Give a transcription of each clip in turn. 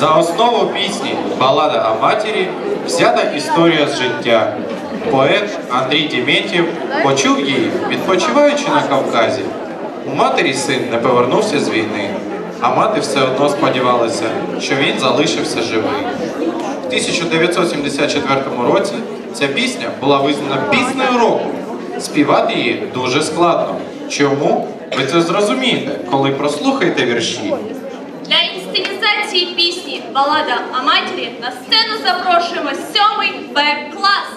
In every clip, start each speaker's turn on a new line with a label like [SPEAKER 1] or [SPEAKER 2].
[SPEAKER 1] За основу пісні Балада о матері взята історія з життя. Поет Андрій Дімєтєв почув її, відпочиваючи на Кавказі. У матері син не повернувся з війни, а мати все одно сподівалася, що він залишився живий. У 1974 році ця пісня була визнана піснею року. Співати її дуже складно. Чому? Ви це зрозумієте, коли прослухаєте вірші.
[SPEAKER 2] Для інсценізації пісні Балада о матері на сцену запрошуємо сьомий Б-клас.
[SPEAKER 3] О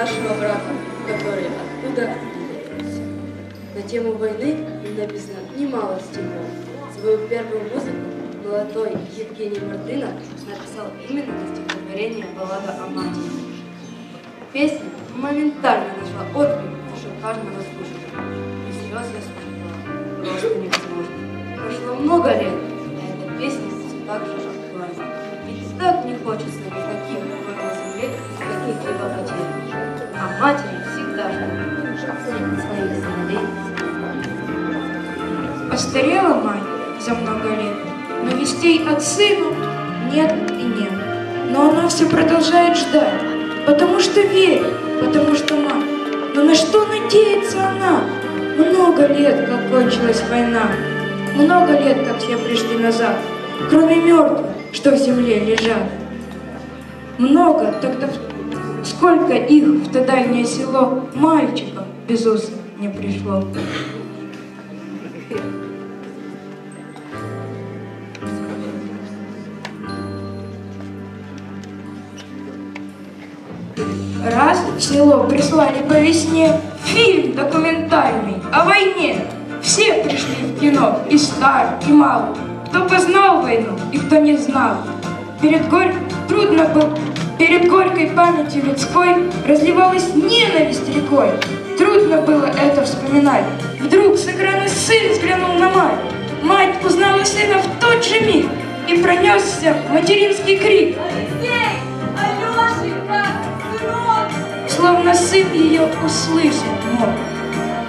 [SPEAKER 3] Старшего брата, который оттуда вернулся. На тему войны он написал немало стихов. Свою первую музыку молодой Евгений Мартынов написал именно на стихотворение «Баллада о матери». Песня моментально нашла отклик в душе каждого слушателя. И слез я слушала просто невозможно. Прошло много лет, а эта песня все так же актуальна. Ведь так не хочется никаких на земле, каких-либо потерь. Матери всегда своих сыновей.
[SPEAKER 4] Постарела мать за много лет, но вестей от сына нет и нет. Но она все продолжает ждать, потому что верит, потому что мать. Но на что надеется она? Много лет, как кончилась война, много лет, как все пришли назад, кроме мертвых, что в земле лежат. Много, тогда сколько их в то дальнее село мальчиков без уст не пришло. Раз в село прислали по весне фильм документальный о войне. Все пришли в кино, и стар, и мал. Кто познал войну, и кто не знал. Перед горь трудно было, перед горькой памятью людской разливалась ненависть рекой. Трудно было это вспоминать. Вдруг с экрана сын взглянул на мать. Мать узнала сына в тот же миг, и пронесся материнский крик.
[SPEAKER 2] Алексей! Алешенька! Сынок!
[SPEAKER 4] словно сын ее услышать мог.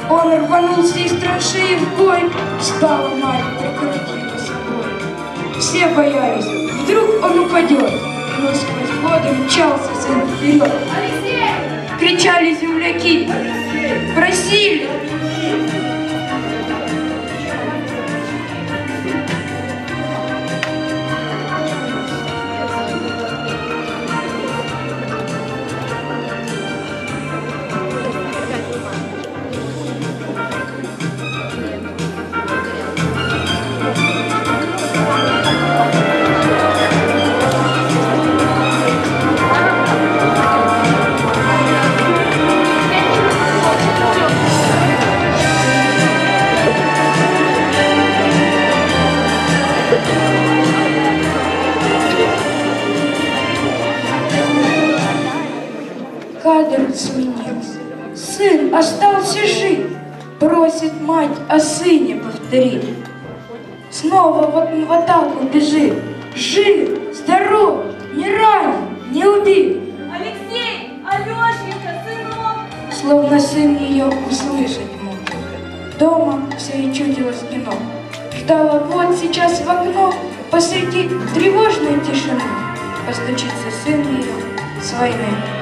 [SPEAKER 4] Он рванулся из траншеи в бой, стала мать прикрыть его собой. Все боялись, вдруг он упадет, но сквозь мчался сын вперед. Кричали земляки, просили. Кадр сменился. Сын остался жив. Просит мать о сыне повторить. Снова вот в атаку бежит. Жив, здоров, не ранен, не убит.
[SPEAKER 2] Алексей! Алешенька! Сынок!
[SPEAKER 4] Словно сын ее услышать мог. Дома все и чудилось кино. Ждала вот сейчас в окно посреди тревожной тишины. Постучится сын ее с войны.